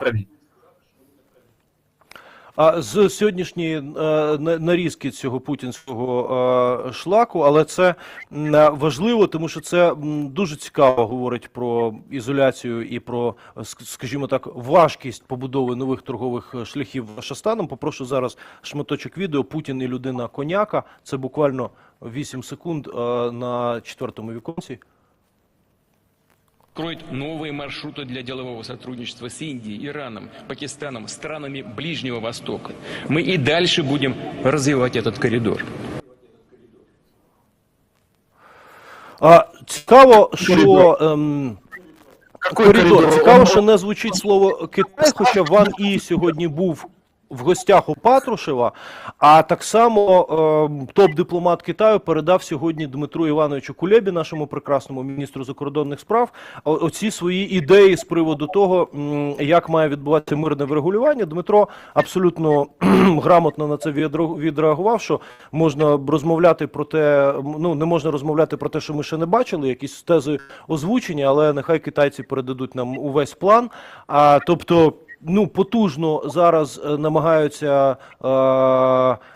праві. А з сьогоднішньої е, нарізки цього путінського е, шлаку, але це важливо, тому що це дуже цікаво говорить про ізоляцію і про, скажімо так, важкість побудови нових торгових е, шляхів Вашастаном. Попрошу зараз шматочок відео Путін і людина коняка. Це буквально 8 секунд на четвертому віконці откроет новые маршруты для делового сотрудничества с Индией, Ираном, Пакистаном, странами Ближнего Востока. Мы и дальше будем развивать этот коридор. А цікаво, що ем, коридор. Цікаво, що не звучить слово Китай, хоча Ван І сьогодні був в гостях у Патрушева. А так само ем, топ-дипломат Китаю передав сьогодні Дмитру Івановичу Кулебі, нашому прекрасному міністру закордонних справ, оці свої ідеї з приводу того, як має відбуватися мирне врегулювання. Дмитро абсолютно грамотно на це відреагував, що можна розмовляти про те, ну не можна розмовляти про те, що ми ще не бачили, якісь тези озвучені, але нехай китайці передадуть нам увесь план. А тобто. Ну, потужно зараз е, намагаються, е,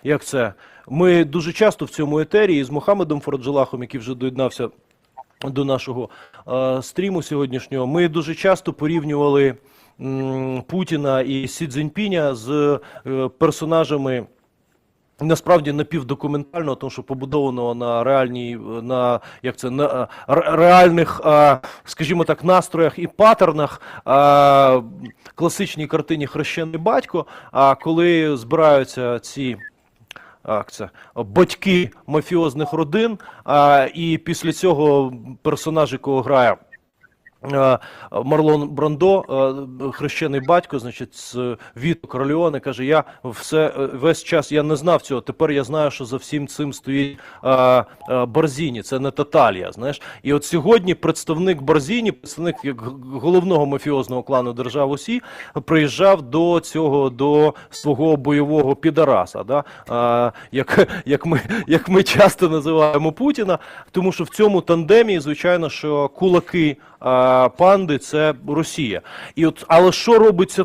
як це? Ми дуже часто в цьому етері із Мохамедом Фараджалахом, який вже доєднався до нашого е, стріму сьогоднішнього, ми дуже часто порівнювали м, Путіна і Сі Цзіньпіня з е, персонажами. Насправді напівдокументального, тому що побудованого на реальній, на як це на е, реальних, е, скажімо так, настроях і паттернах е, класичній картині Хрещений батько. А коли збираються ці як це, батьки мафіозних родин, а, і після цього персонаж, якого грає. Е, Марлон Брандо, е, хрещений батько, значить, Віто Королеоне, каже: Я все е, весь час я не знав цього. Тепер я знаю, що за всім цим стоїть Барзіні. Це не Таталія. Знаєш, і от сьогодні представник Барзіні, представник як головного мафіозного клану держав Осі, приїжджав до цього до свого бойового підараса. Да? А, як, як, ми, як ми часто називаємо Путіна, тому що в цьому тандемі, звичайно, що кулаки а, панди це Росія. І от, але що робиться